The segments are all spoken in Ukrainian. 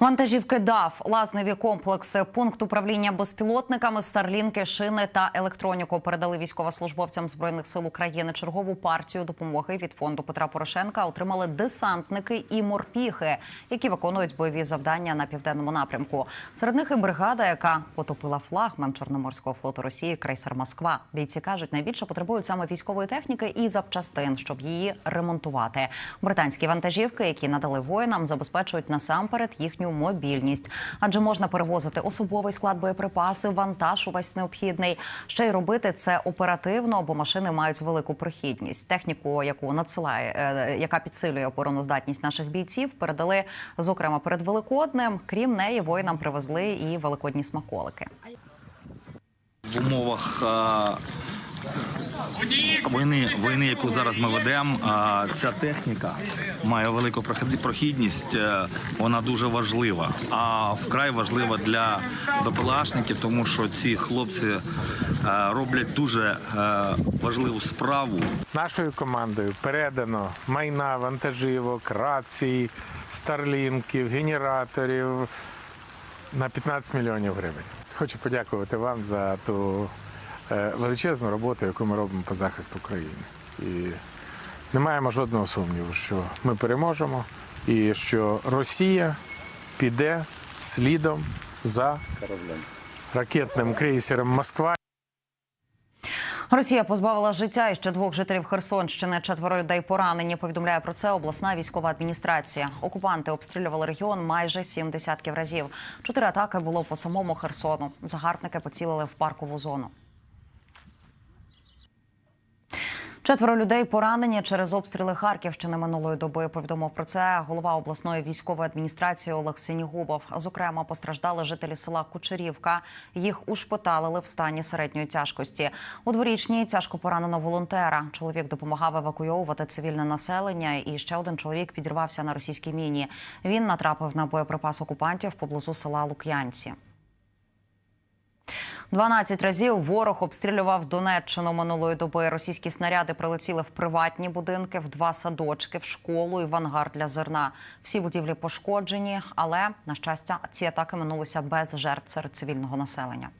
Вантажівки ДАФ, лазневі комплекси, пункт управління безпілотниками, старлінки, шини та електроніку передали військовослужбовцям збройних сил України. Чергову партію допомоги від фонду Петра Порошенка отримали десантники і морпіхи, які виконують бойові завдання на південному напрямку. Серед них і бригада, яка потопила флагман Чорноморського флоту Росії крейсер Москва. Бійці кажуть, найбільше потребують саме військової техніки і запчастин, щоб її ремонтувати. Британські вантажівки, які надали воїнам, забезпечують насамперед їхню мобільність, адже можна перевозити особовий склад боєприпаси, вантаж увесь необхідний. Ще й робити це оперативно, бо машини мають велику прохідність. Техніку, яку надсилає, е, яка підсилює обороноздатність наших бійців, передали зокрема перед Великоднем. Крім неї, воїнам привезли і великодні смаколики. в умовах е, війни, війни, яку зараз ми ведемо, ця техніка має велику прохідність. е, Вона дуже важлива. А вкрай важлива для БПЛАшників, тому що ці хлопці е, роблять дуже е, важливу справу. Нашою командою передано майна вантажівок, рацій, старлінків, генераторів на 15 мільйонів гривень. Хочу подякувати вам за ту величезну роботу, яку ми робимо по захисту країни. І не маємо жодного сумніву, що ми переможемо і що Росія піде слідом за ракетним крейсером Москва. Росія позбавила життя і ще двох жителів Херсонщини. Четверо людей поранені. Повідомляє про це обласна військова адміністрація. Окупанти обстрілювали регіон майже сім десятків разів. Чотири атаки було по самому Херсону. Загарбники поцілили в паркову зону. Четверо людей поранені через обстріли Харківщини минулої доби. Повідомив про це голова обласної військової адміністрації Олег Синігубов. Зокрема, постраждали жителі села Кучерівка. Їх ушпиталили в стані середньої тяжкості. У дворічній тяжко поранено волонтера. Чоловік допомагав евакуйовувати цивільне населення. І ще один чоловік підірвався на російській міні. Він натрапив на боєприпас окупантів поблизу села Лук'янці. 12 разів ворог обстрілював Донеччину минулої доби. Російські снаряди прилетіли в приватні будинки, в два садочки, в школу і в ангар для зерна. Всі будівлі пошкоджені, але на щастя, ці атаки минулися без жертв серед цивільного населення.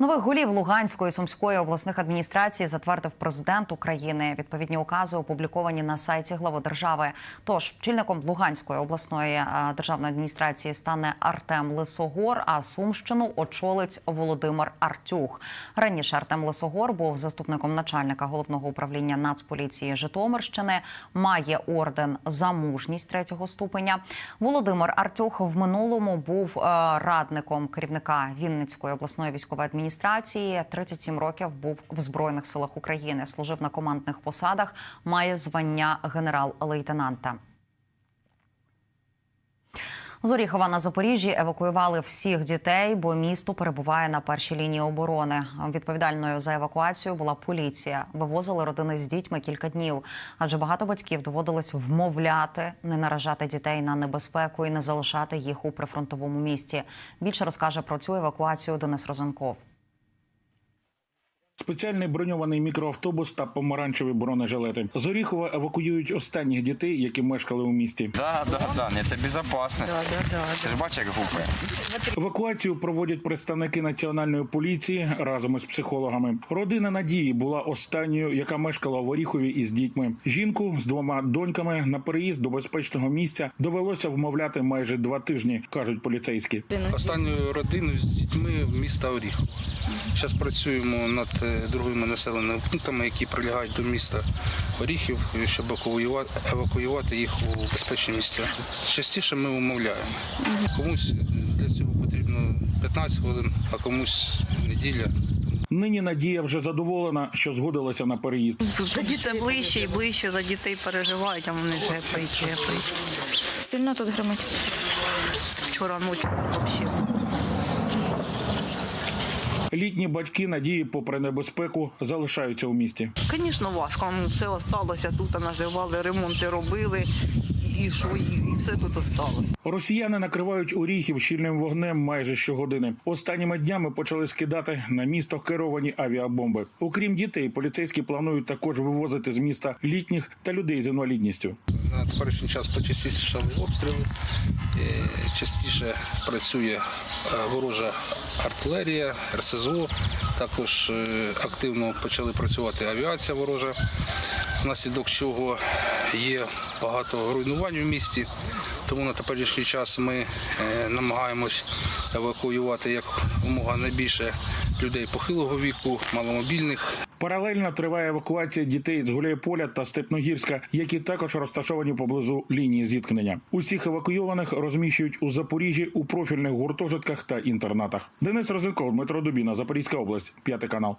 Нових голів Луганської Сумської обласних адміністрацій затвердив президент України. Відповідні укази опубліковані на сайті глави держави. Тож чільником Луганської обласної е, державної адміністрації стане Артем Лисогор, а Сумщину очолить Володимир Артюх. Раніше Артем Лисогор був заступником начальника головного управління Нацполіції Житомирщини. Має орден за мужність третього ступеня. Володимир Артюх в минулому був е, радником керівника Вінницької обласної військової адміністрації. 37 років був в збройних силах України. Служив на командних посадах. Має звання генерал-лейтенанта. З Оріхова на Запоріжжі евакуювали всіх дітей, бо місто перебуває на першій лінії оборони. Відповідальною за евакуацію була поліція. Вивозили родини з дітьми кілька днів, адже багато батьків доводилось вмовляти, не наражати дітей на небезпеку і не залишати їх у прифронтовому місті. Більше розкаже про цю евакуацію Денис Розенков. Спеціальний броньований мікроавтобус та помаранчеві бронежилети. З Оріхова евакуюють останніх дітей, які мешкали у місті. Да, да, да, не, це безопасність. Ти ж бачиш, як гупає. Евакуацію проводять представники національної поліції разом із психологами. Родина Надії була останньою, яка мешкала в Оріхові із дітьми. Жінку з двома доньками на переїзд до безпечного місця довелося вмовляти майже два тижні, кажуть поліцейські. Останню родину з дітьми міста Оріхов. Зараз працюємо над е, другими населеними пунктами, які прилягають до міста Оріхів, щоб евакуювати, їх у безпечні місця. Частіше ми умовляємо. Комусь для цього потрібно 15 хвилин, а комусь неділя. Нині Надія вже задоволена, що згодилася на переїзд. Тоді це ближче і ближче за дітей переживають, а вони ж гепають, гепають. Сильно тут гримить. Вчора ночі взагалі. Літні батьки надії, попри небезпеку, залишаються у місті. Звісно, важко. Все осталося тут, наживали, ремонти робили, і, і що, і, і все тут осталось. Росіяни накривають Оріхів щільним вогнем майже щогодини. Останніми днями почали скидати на місто керовані авіабомби. Окрім дітей, поліцейські планують також вивозити з міста літніх та людей з інвалідністю. На теперішній час почастішали обстріли, е, частіше працює е, ворожа артилерія, РСЗО. Також е, активно почали працювати авіація ворожа, внаслідок чого є багато руйнувань в місті. Тому на теперішній час ми е, намагаємось евакуювати як умога найбільше людей похилого віку, маломобільних. Паралельно триває евакуація дітей з Гуляйполя та Степногірська, які також розташовані поблизу лінії зіткнення. Усіх евакуйованих розміщують у Запоріжжі у профільних гуртожитках та інтернатах. Денис Розенков, Дмитро Дубіна, Запорізька область, п'ятий канал.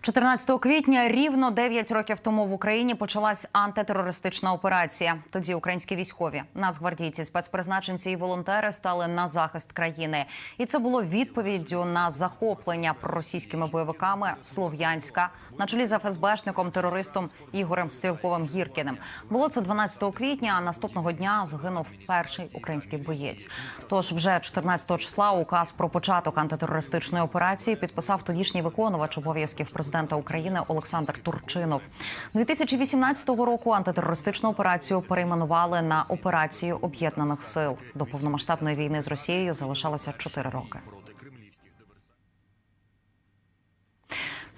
14 квітня, рівно 9 років тому в Україні почалась антитерористична операція. Тоді українські військові, нацгвардійці, спецпризначенці і волонтери стали на захист країни. І це було відповіддю на захоплення проросійськими бойовиками Слов'янська на чолі з ФСБшником терористом Ігорем Стрілковим Гіркіним. Було це 12 квітня. А наступного дня загинув перший український боєць. Тож вже 14 числа указ про початок антитерористичної операції підписав тодішній виконувач обов'язків президента України Олександр Турчинов. 2018 року антитерористичну операцію перейменували на операцію об'єднаних сил. До повномасштабної війни з Росією залишалося 4 роки.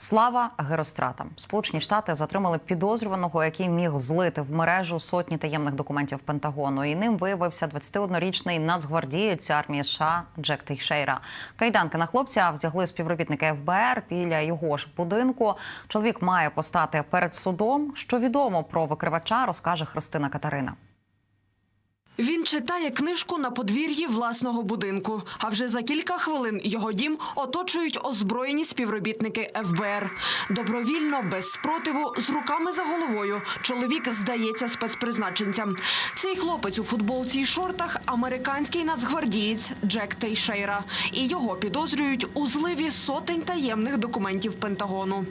Слава геростратам. Сполучені Штати затримали підозрюваного, який міг злити в мережу сотні таємних документів Пентагону. І ним виявився 21-річний нацгвардієць армії США Джек Тейшейра. Кайданки на хлопця вдягли співробітники ФБР біля його ж будинку. Чоловік має постати перед судом. Що відомо про викривача, розкаже Христина Катерина. Він читає книжку на подвір'ї власного будинку. А вже за кілька хвилин його дім оточують озброєні співробітники ФБР. Добровільно, без спротиву, з руками за головою. Чоловік здається спецпризначенцям. Цей хлопець у футболці й шортах американський нацгвардієць Джек Тейшейра. І його підозрюють у зливі сотень таємних документів Пентагону.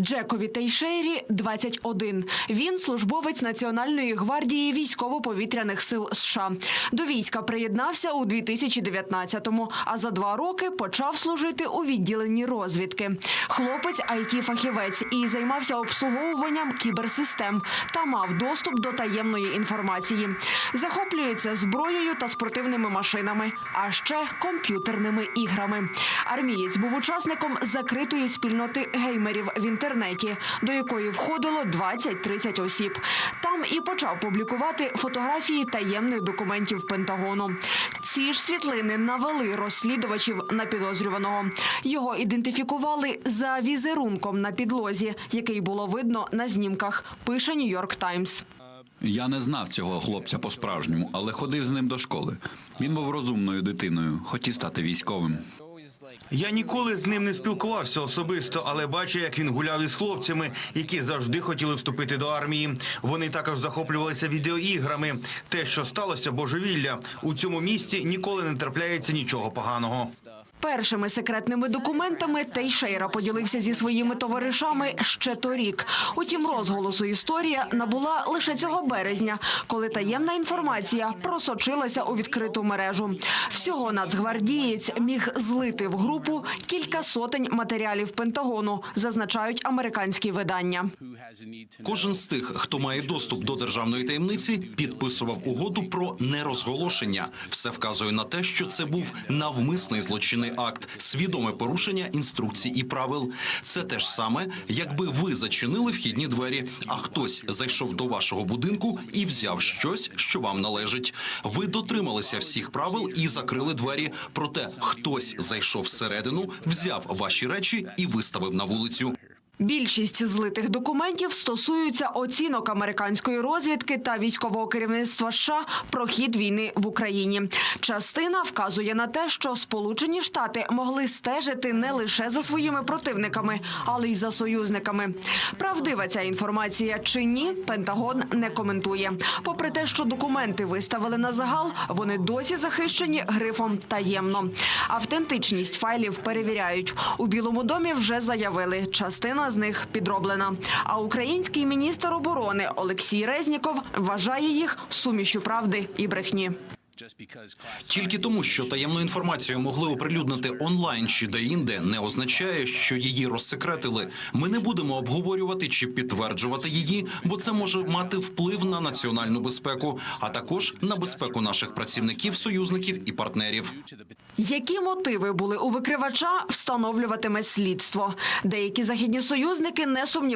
Джекові Тейшейрі 21. Він службовець Національної гвардії військово-повітряних сил США. До війська приєднався у 2019-му, а за два роки почав служити у відділенні розвідки. Хлопець it фахівець і займався обслуговуванням кіберсистем та мав доступ до таємної інформації. Захоплюється зброєю та спортивними машинами, а ще комп'ютерними іграми. Армієць був учасником закритої спільноти геймерів в інтернеті, до якої входило 20-30 осіб. Там і почав публікувати фотографії таємних документів Пентагону. Ці ж світлини навели розслідувачів на підозрюваного. Його ідентифікували за візерунком на підлозі, який було видно на знімках. Пише Нью-Йорк Таймс. Я не знав цього хлопця по-справжньому, але ходив з ним до школи. Він був розумною дитиною, хотів стати військовим. Я ніколи з ним не спілкувався особисто, але бачу, як він гуляв із хлопцями, які завжди хотіли вступити до армії. Вони також захоплювалися відеоіграми. Те, що сталося, божевілля у цьому місті ніколи не трапляється нічого поганого. Першими секретними документами Тейшейра поділився зі своїми товаришами ще торік. Утім, розголосу історія набула лише цього березня, коли таємна інформація просочилася у відкриту мережу. Всього нацгвардієць міг злити в групу кілька сотень матеріалів Пентагону, зазначають американські видання. Кожен з тих, хто має доступ до державної таємниці, підписував угоду про нерозголошення. Все вказує на те, що це був навмисний злочинний акт, свідоме порушення інструкцій і правил. Це те ж саме, якби ви зачинили вхідні двері, а хтось зайшов до вашого будинку і взяв щось, що вам належить. Ви дотрималися всіх правил і закрили двері. Проте хтось зайшов всередину, взяв ваші речі і виставив на вулицю. Більшість злитих документів стосуються оцінок американської розвідки та військового керівництва США про хід війни в Україні. Частина вказує на те, що Сполучені Штати могли стежити не лише за своїми противниками, але й за союзниками. Правдива ця інформація чи ні, Пентагон не коментує. Попри те, що документи виставили на загал, вони досі захищені грифом таємно. Автентичність файлів перевіряють. У Білому домі вже заявили, частина з них підроблена. А український міністр оборони Олексій Резніков вважає їх сумішю правди і брехні. Тільки тому, що таємну інформацію могли оприлюднити онлайн чи де-інде, не означає, що її розсекретили. Ми не будемо обговорювати чи підтверджувати її, бо це може мати вплив на національну безпеку, а також на безпеку наших працівників, союзників і партнерів. Які мотиви були у викривача, встановлюватиме слідство. Деякі західні союзники не сумніваються,